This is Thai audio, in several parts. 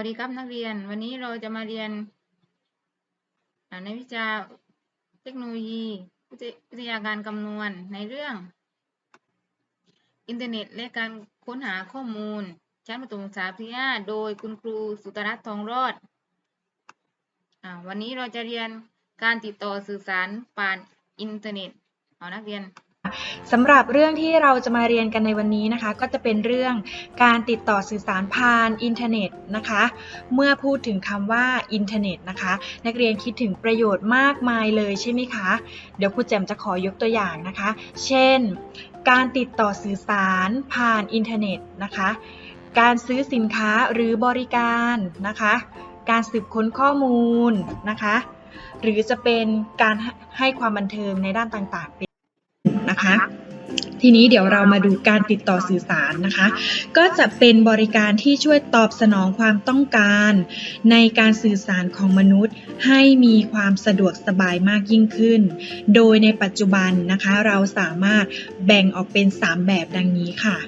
วัสดีครับนักเรียน วันนี้เราจะมาเรียนในวิชาเทคโนโลยีวิทยาการคำนวณในเรื่อง อินเทอร์เน็ตและการค้นหาข้อมูล ชั้นประถมศึกษาปีห้าโดยคุณครูสุตรัตน์ทองรอดอวันนี้เราจะเรียนการติดต่อสื่อสารผ่านอินเทอร์เน็ตเอานักเรียน สำหรับเรื่องที่เราจะมาเรียนกันในวันนี้นะคะ ก็จะเป็นเรื่องการติดต่อสื่อสารผ่านอินเทอร์เน็ตนะคะ เมื่อพูดถึงคำว่าอินเทอร์เน็ตนะคะ นักเรียนคิดถึงประโยชน์มากมายเลยใช่ไหมคะ เดี๋ยวครูแจมจะขอยกตัวอย่างนะคะ เช่น การติดต่อสื่อสารผ่านอินเทอร์เน็ตนะคะ การซื้อสินค้าหรือบริการนะคะ การสืบค้นข้อมูลนะคะ หรือจะเป็นการให้ความบันเทิงในด้านต่างๆ นะคะ ทีนี้เดี๋ยวเรามาดูการติดต่อสื่อสารนะคะ ก็จะเป็นบริการที่ช่วยตอบสนองความต้องการ ในการสื่อสารของมนุษย์ ให้มีความสะดวกสบายมากยิ่งขึ้น โดยในปัจจุบันนะคะ เราสามารถแบ่งออกเป็น 3 แบบดังนี้ค่ะ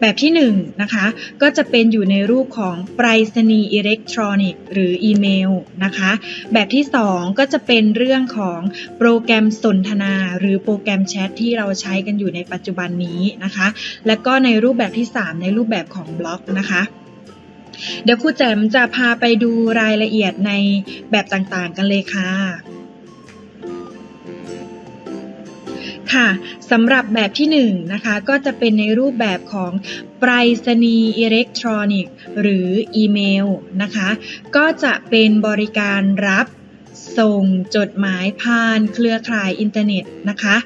แบบที่1นงนะคะก็จะเป็นอยู่ในรูปของไปรษณีย์อิเล็กทรอนิกส์หรืออีเมลนะคะแบบที่ 2 ก็จะเป็นเรื่องของโปรแกรมสนทนา หรือโปรแกรมแชทที่เราใช้กันอยู่ในปัจจุบันนี้นะคะและก็ในรูปแบบที่ 3 ในรูปแบบของบล็อกนะคะเดี๋ยวครูแจมจะพาไปดูรายละเอียดในแบบต่างๆกันเลยค่ะ ค่ะสำหรับแบบที่1นงนะคะก็จะเป็นในรูปแบบของไปรษณีย์อิเล็กทรอนิกส์หรืออีเมลนะคะก็จะเป็นบริการรับส่งจดหมายผ่านเครือข่ายอินเทอร์เน็ตนะคะ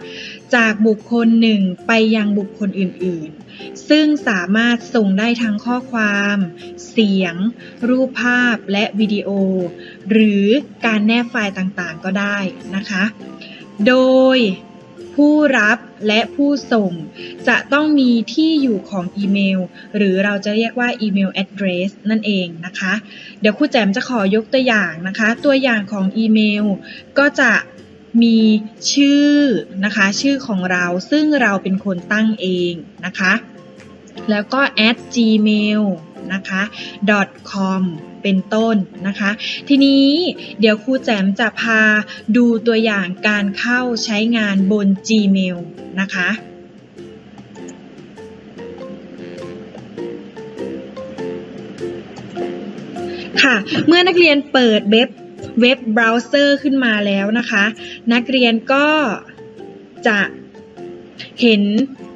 จากบุคคลหนึ่งไปยังบุคคลอื่นๆ ซึ่งสามารถส่งได้ทั้งข้อความ เสียง รูปภาพและวิดีโอ หรือการแนบไฟล์ต่างๆก็ได้นะคะ โดย ผู้รับและผู้ส่ง จะต้องมีที่อยู่ของอีเมล หรือเราจะเรียกว่าอีเมล address นั่นเองนะคะ เดี๋ยวครูแจมจะขอยกตัวอย่างนะคะ ตัวอย่างของอีเมล ก็จะมีชื่อนะคะ ชื่อของเราซึ่งเราเป็นคนตั้งเองนะคะ แล้วก็ at gmail นะคะ .com เป็นต้นนะคะ ทีนี้เดี๋ยวครูแจมจะพาดูตัวอย่างการเข้าใช้งานบน Gmail นะคะค่ะ เมื่อนักเรียนเปิดเว็บเว็บเบราว์เซอร์ขึ้นมาแล้วนะคะ นักเรียนก็จะเห็น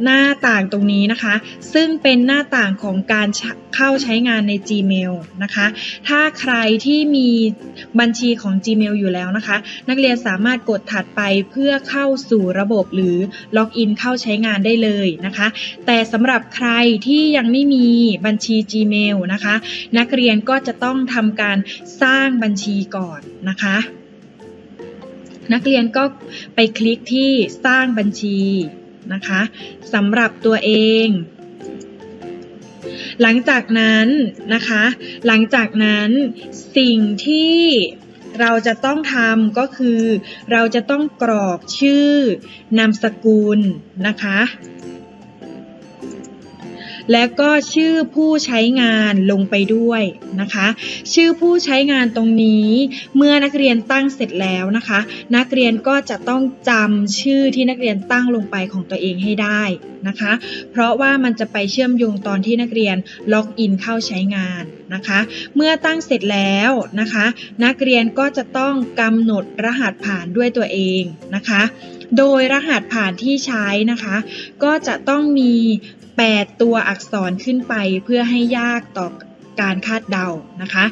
หน้าต่างตรงนี้นะคะ ซึ่งเป็นหน้าต่างของการเข้าใช้งานใน Gmail นะคะ ถ้าใครที่มีบัญชีของ Gmail อยู่แล้วนะคะ นักเรียนสามารถกดถัดไปเพื่อเข้าสู่ระบบหรือล็อกอินเข้าใช้งานได้เลยนะคะ แต่สำหรับใครที่ยังไม่มีบัญชี Gmail นะคะ นักเรียนก็จะต้องทำการสร้างบัญชีก่อนนะคะนักเรียนก็ไปคลิกที่สร้างบัญชี นะคะสำหรับตัวเอง หลังจากนั้นนะคะ หลังจากนั้นสิ่งที่เราจะต้องทำก็คือ เราจะต้องกรอกชื่อนามสกุลนะคะ และก็ชื่อผู้ใช้งานลงไปด้วยนะคะ ชื่อผู้ใช้งานตรงนี้เมื่อนักเรียนตั้งเสร็จแล้วนะคะ นักเรียนก็จะต้องจำชื่อที่นักเรียนตั้งลงไปของตัวเองให้ได้นะคะ เพราะว่ามันจะไปเชื่อมโยงตอนที่นักเรียนล็อกอินเข้าใช้งานนะคะ เมื่อตั้งเสร็จแล้วนะคะ นักเรียนก็จะต้องกำหนดรหัสผ่านด้วยตัวเองนะคะ โดยรหัสผ่านที่ใช้นะคะ ก็จะต้องมี 8 ตัวอักษรขึ้นไปเพื่อให้ยากต่อการคาดเดานะคะ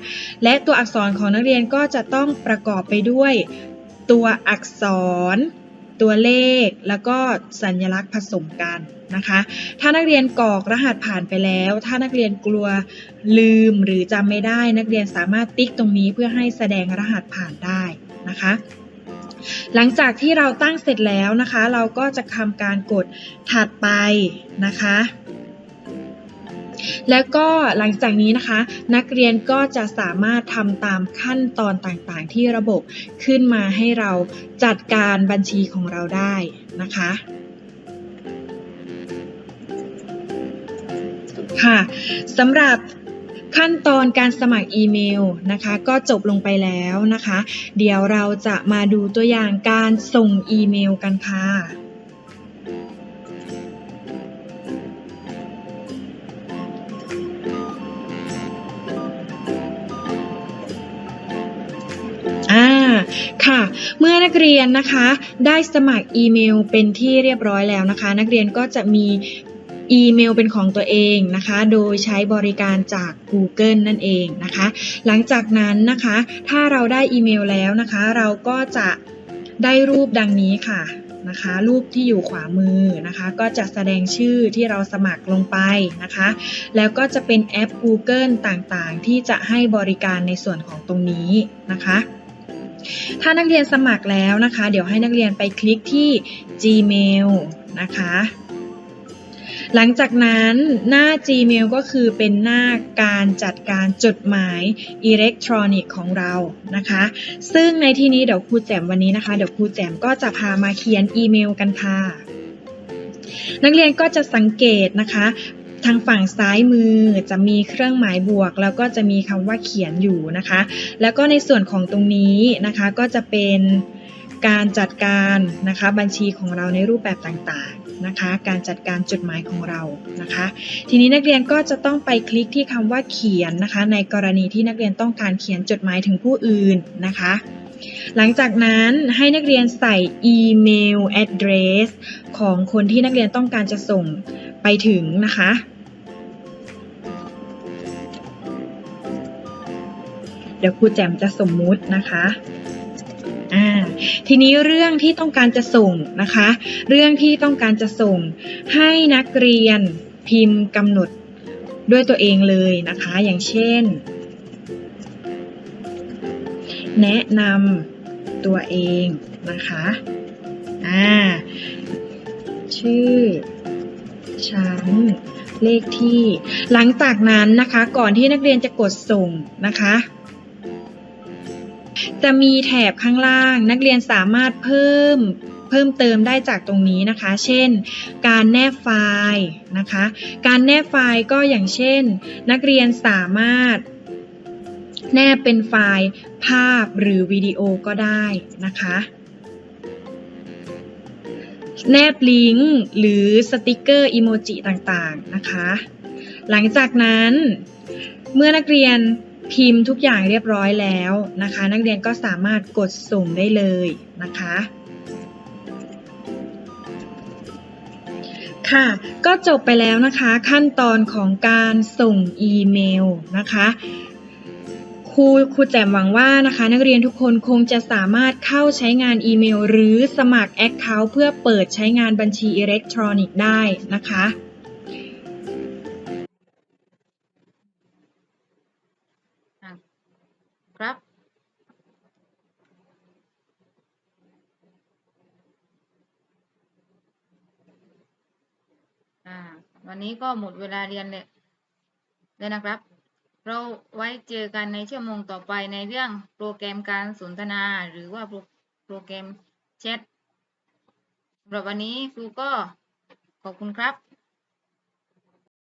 และตัวอักษรของนักเรียนก็จะต้องประกอบไปด้วย ตัวอักษร ตัวเลข แล้วก็สัญลักษณ์ผสมกันนะคะ ถ้านักเรียนกรอกรหัสผ่านไปแล้ว ถ้านักเรียนกลัวลืมหรือจำไม่ได้ นักเรียนสามารถติ๊กตรงนี้เพื่อให้แสดงรหัสผ่านได้นะคะ หลังจากที่เราตั้งเสร็จแล้วนะคะ เราก็จะทำการกดถัดไปนะคะ แล้วก็หลังจากนี้นะคะ นักเรียนก็จะสามารถทำตามขั้นตอนต่างๆ ที่ระบบขึ้นมาให้เราจัดการบัญชีของเราได้นะคะค่ะสำหรับ ขั้นตอนการสมัครอีเมลนะคะ ก็จบลงไปแล้วนะคะ เดี๋ยวเราจะมาดูตัวอย่างการส่งอีเมลกันค่ะอ่าค่ะ เมื่อนักเรียนนะคะได้สมัครอีเมลเป็นที่เรียบร้อยแล้วนะคะ นักเรียนก็จะมี อีเมลเป็นของตัวเองนะคะ โดยใช้บริการจาก Google นั่นเองนะคะ หลังจากนั้นนะคะ ถ้าเราได้อีเมลแล้วนะคะ เราก็จะได้รูปดังนี้ค่ะนะคะ รูปที่อยู่ขวามือนะคะ ก็จะแสดงชื่อที่เราสมัครลงไปนะคะ แล้วก็จะเป็นแอป Google ต่างๆ ที่จะให้บริการในส่วนของตรงนี้นะคะถ้านักเรียนสมัครแล้วนะคะ เดี๋ยวให้นักเรียนไปคลิกที่ Gmail นะคะ หลังจากนั้นหน้า Gmail ก็คือเป็นหน้าการจัดการจดหมายอิเล็กทรอนิกส์ของเรานะคะ ซึ่งในที่นี้เดี๋ยวครูแจมวันนี้นะคะ เดี๋ยวครูแจมก็จะพามาเขียนอีเมลกันค่ะ นักเรียนก็จะสังเกตนะคะทางฝั่งซ้ายมือจะมีเครื่องหมายบวก แล้วก็จะมีคำว่าเขียนอยู่นะคะ แล้วก็ในส่วนของตรงนี้นะคะก็จะเป็นการจัดการนะคะบัญชีของเราในรูปแบบต่างๆ นะคะ การจัดการจดหมายของเรานะคะ ทีนี้นักเรียนก็จะต้องไปคลิกที่คำว่าเขียนนะคะ ในกรณีที่นักเรียนต้องการเขียนจดหมายถึงผู้อื่นนะคะ หลังจากนั้นให้นักเรียนใส่อีเมล address ของคนที่นักเรียนต้องการจะส่งไปถึงนะคะเดี๋ยวครูแจมจะสมมุตินะคะ อ่าทีนี้เรื่องที่ต้องการจะส่งนะคะ เรื่องที่ต้องการจะส่งให้นักเรียนพิมพ์กำหนดด้วยตัวเองเลยนะคะ อย่างเช่น แนะนำตัวเองนะคะอ่าชื่อชั้นเลขที่ หลังจากนั้นนะคะ ก่อนที่นักเรียนจะกดส่งนะคะ จะมีแถบข้างล่างนักเรียนสามารถเพิ่มเพิ่มเติมได้จากตรงนี้นะคะ เช่น การแนบไฟล์นะคะ การแนบไฟล์ก็อย่างเช่น นักเรียนสามารถแนบเป็นไฟล์ภาพหรือวิดีโอก็ได้นะคะ แนบลิงก์หรือสติกเกอร์อิโมจิต่างๆนะคะ หลังจากนั้นเมื่อนักเรียน พิมพ์ทุกอย่างเรียบร้อยแล้วนะคะ นักเรียนก็สามารถกดส่งได้เลยนะคะ ค่ะ ก็จบไปแล้วนะคะ ขั้นตอนของการส่งอีเมลนะคะครูครูแจ่มหวังว่านะคะ นักเรียนทุกคนคงจะสามารถเข้าใช้งานอีเมล หรือสมัคร Account เพื่อเปิดใช้งานบัญชีอิเล็กทรอนิกส์ได้นะคะ วันนี้ก็หมดเวลาเรียนเลยเลยนะครับ เราไว้เจอกันในชั่วโมงต่อไปในเรื่องโปรแกรมการสนทนาหรือว่าโปรแกรมแชทสำหรับวันนี้ครูก็ขอบคุณครับ